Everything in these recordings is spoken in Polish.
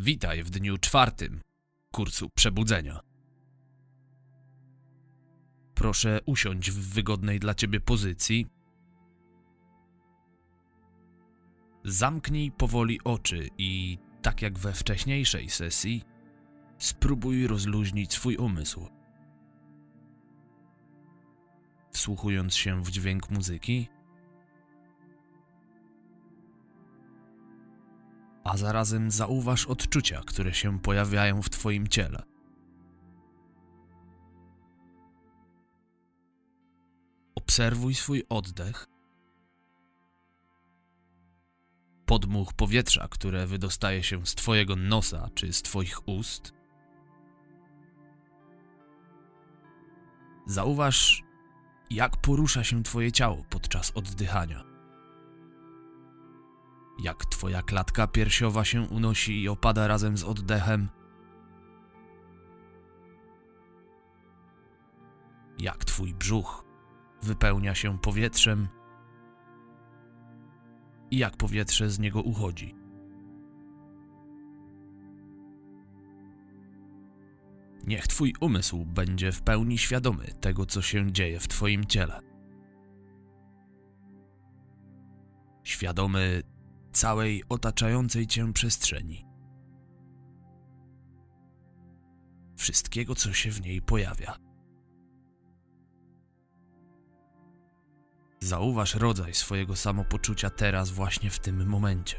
Witaj w dniu czwartym kursu przebudzenia. Proszę usiąść w wygodnej dla ciebie pozycji. Zamknij powoli oczy i, tak jak we wcześniejszej sesji, spróbuj rozluźnić swój umysł. Wsłuchując się w dźwięk muzyki, a zarazem zauważ odczucia, które się pojawiają w Twoim ciele. Obserwuj swój oddech, podmuch powietrza, które wydostaje się z Twojego nosa czy z Twoich ust. Zauważ, jak porusza się Twoje ciało podczas oddychania jak twoja klatka piersiowa się unosi i opada razem z oddechem. Jak twój brzuch wypełnia się powietrzem i jak powietrze z niego uchodzi. Niech twój umysł będzie w pełni świadomy tego, co się dzieje w twoim ciele. Świadomy całej otaczającej cię przestrzeni. Wszystkiego, co się w niej pojawia. Zauważ rodzaj swojego samopoczucia teraz, właśnie w tym momencie.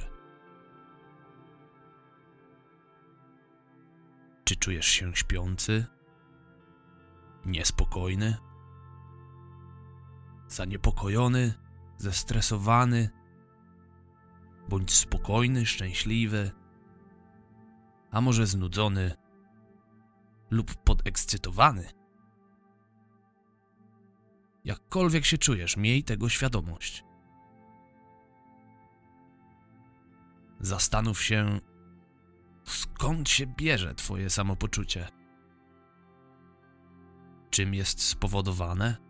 Czy czujesz się śpiący? Niespokojny? Zaniepokojony? Zestresowany? Bądź spokojny, szczęśliwy, a może znudzony lub podekscytowany. Jakkolwiek się czujesz, miej tego świadomość. Zastanów się, skąd się bierze Twoje samopoczucie. Czym jest spowodowane?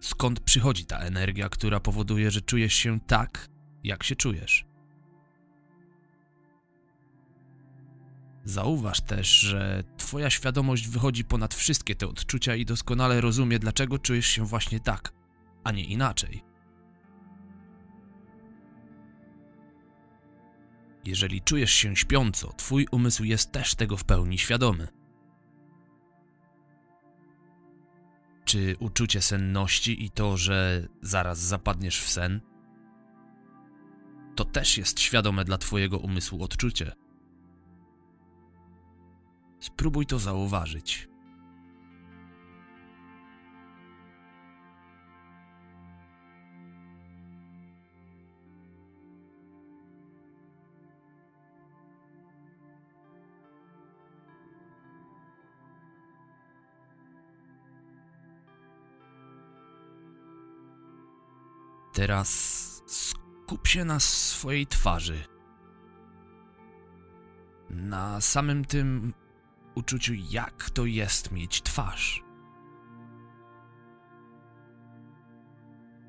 Skąd przychodzi ta energia, która powoduje, że czujesz się tak, jak się czujesz? Zauważ też, że Twoja świadomość wychodzi ponad wszystkie te odczucia i doskonale rozumie, dlaczego czujesz się właśnie tak, a nie inaczej. Jeżeli czujesz się śpiąco, Twój umysł jest też tego w pełni świadomy. Czy uczucie senności i to, że zaraz zapadniesz w sen? To też jest świadome dla Twojego umysłu odczucie. Spróbuj to zauważyć. Teraz skup się na swojej twarzy. Na samym tym uczuciu, jak to jest mieć twarz.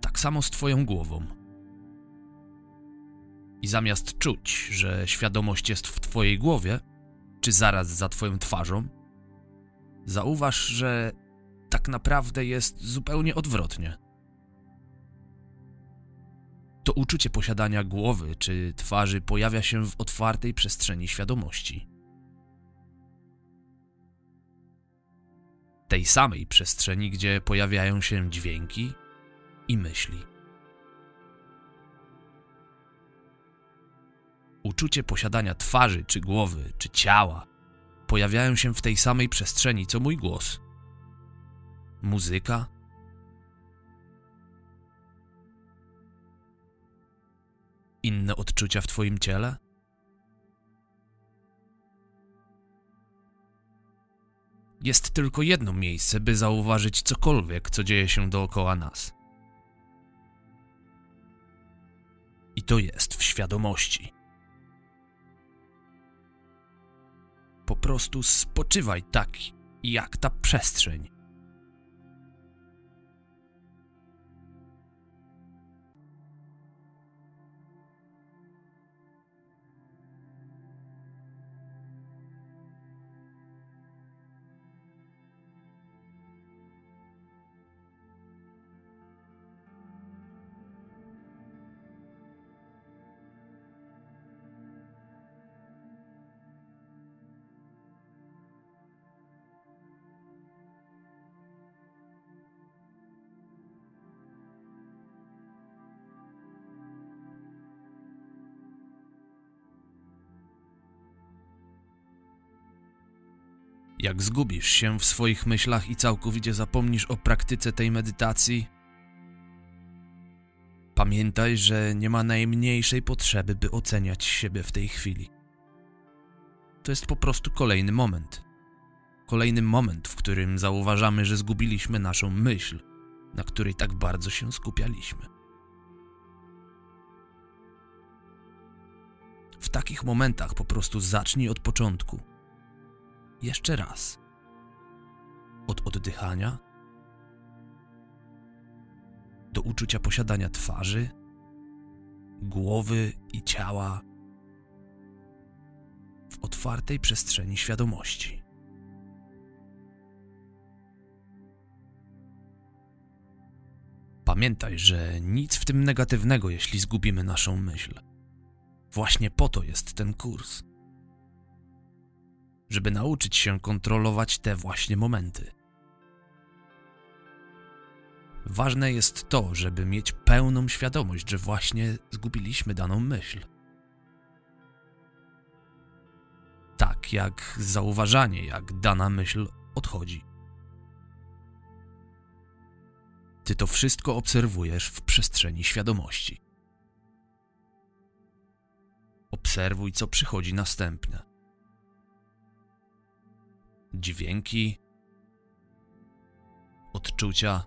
Tak samo z Twoją głową. I zamiast czuć, że świadomość jest w Twojej głowie, czy zaraz za Twoją twarzą, zauważ, że tak naprawdę jest zupełnie odwrotnie to uczucie posiadania głowy czy twarzy pojawia się w otwartej przestrzeni świadomości. Tej samej przestrzeni, gdzie pojawiają się dźwięki i myśli. Uczucie posiadania twarzy, czy głowy, czy ciała pojawiają się w tej samej przestrzeni co mój głos. Muzyka, inne odczucia w Twoim ciele? Jest tylko jedno miejsce, by zauważyć cokolwiek, co dzieje się dookoła nas. I to jest w świadomości. Po prostu spoczywaj tak, jak ta przestrzeń. Jak zgubisz się w swoich myślach i całkowicie zapomnisz o praktyce tej medytacji, pamiętaj, że nie ma najmniejszej potrzeby, by oceniać siebie w tej chwili. To jest po prostu kolejny moment. Kolejny moment, w którym zauważamy, że zgubiliśmy naszą myśl, na której tak bardzo się skupialiśmy. W takich momentach po prostu zacznij od początku. Jeszcze raz. Od oddychania do uczucia posiadania twarzy, głowy i ciała w otwartej przestrzeni świadomości. Pamiętaj, że nic w tym negatywnego, jeśli zgubimy naszą myśl. Właśnie po to jest ten kurs. Żeby nauczyć się kontrolować te właśnie momenty. Ważne jest to, żeby mieć pełną świadomość, że właśnie zgubiliśmy daną myśl. Tak jak zauważanie, jak dana myśl odchodzi. Ty to wszystko obserwujesz w przestrzeni świadomości. Obserwuj, co przychodzi następne. Dźwięki, odczucia,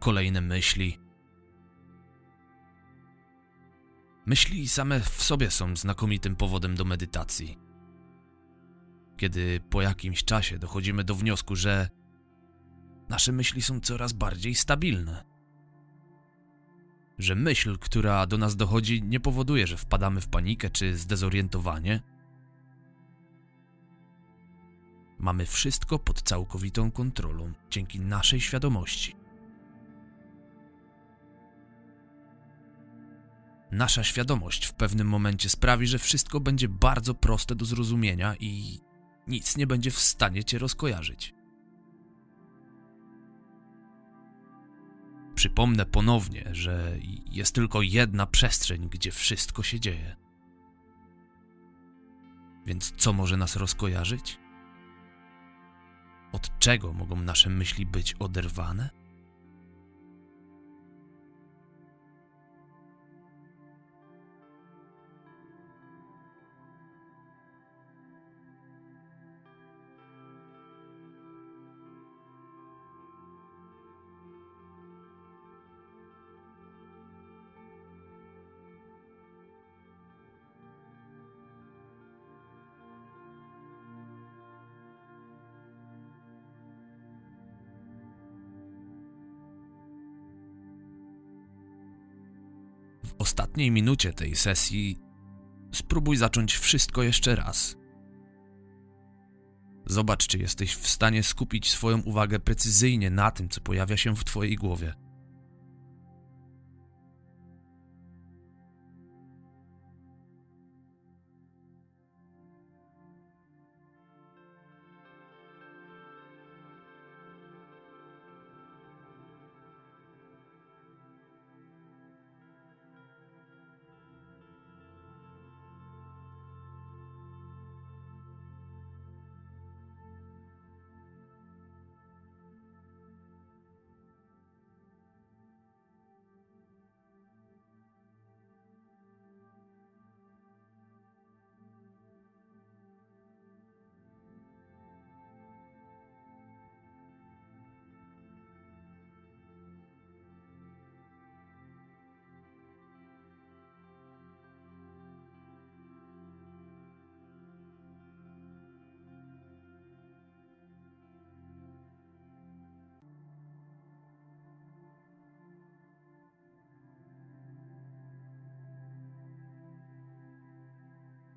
kolejne myśli. Myśli same w sobie są znakomitym powodem do medytacji. Kiedy po jakimś czasie dochodzimy do wniosku, że nasze myśli są coraz bardziej stabilne. Że myśl, która do nas dochodzi, nie powoduje, że wpadamy w panikę czy zdezorientowanie. Mamy wszystko pod całkowitą kontrolą dzięki naszej świadomości. Nasza świadomość w pewnym momencie sprawi, że wszystko będzie bardzo proste do zrozumienia i nic nie będzie w stanie cię rozkojarzyć. Przypomnę ponownie, że jest tylko jedna przestrzeń, gdzie wszystko się dzieje. Więc co może nas rozkojarzyć? Od czego mogą nasze myśli być oderwane? W ostatniej minucie tej sesji spróbuj zacząć wszystko jeszcze raz. Zobacz, czy jesteś w stanie skupić swoją uwagę precyzyjnie na tym, co pojawia się w Twojej głowie.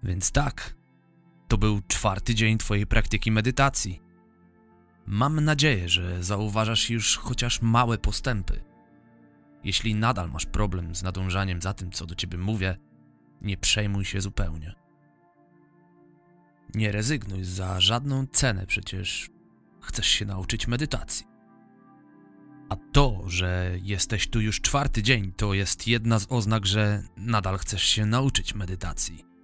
Więc tak, to był czwarty dzień Twojej praktyki medytacji. Mam nadzieję, że zauważasz już chociaż małe postępy. Jeśli nadal masz problem z nadążaniem za tym, co do ciebie mówię, nie przejmuj się zupełnie. Nie rezygnuj za żadną cenę, przecież chcesz się nauczyć medytacji. A to, że jesteś tu już czwarty dzień, to jest jedna z oznak, że nadal chcesz się nauczyć medytacji.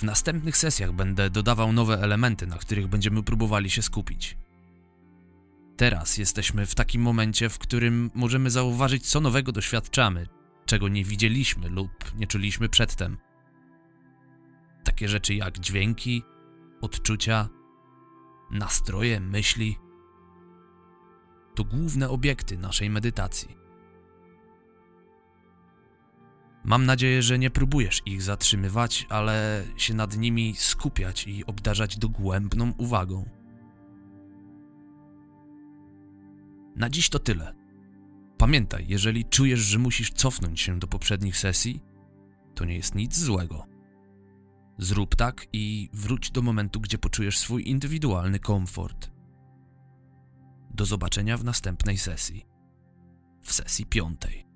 W następnych sesjach będę dodawał nowe elementy, na których będziemy próbowali się skupić. Teraz jesteśmy w takim momencie, w którym możemy zauważyć, co nowego doświadczamy, czego nie widzieliśmy lub nie czuliśmy przedtem. Takie rzeczy jak dźwięki, odczucia, nastroje, myśli to główne obiekty naszej medytacji. Mam nadzieję, że nie próbujesz ich zatrzymywać, ale się nad nimi skupiać i obdarzać dogłębną uwagą. Na dziś to tyle. Pamiętaj, jeżeli czujesz, że musisz cofnąć się do poprzednich sesji, to nie jest nic złego. Zrób tak i wróć do momentu, gdzie poczujesz swój indywidualny komfort. Do zobaczenia w następnej sesji. W sesji piątej.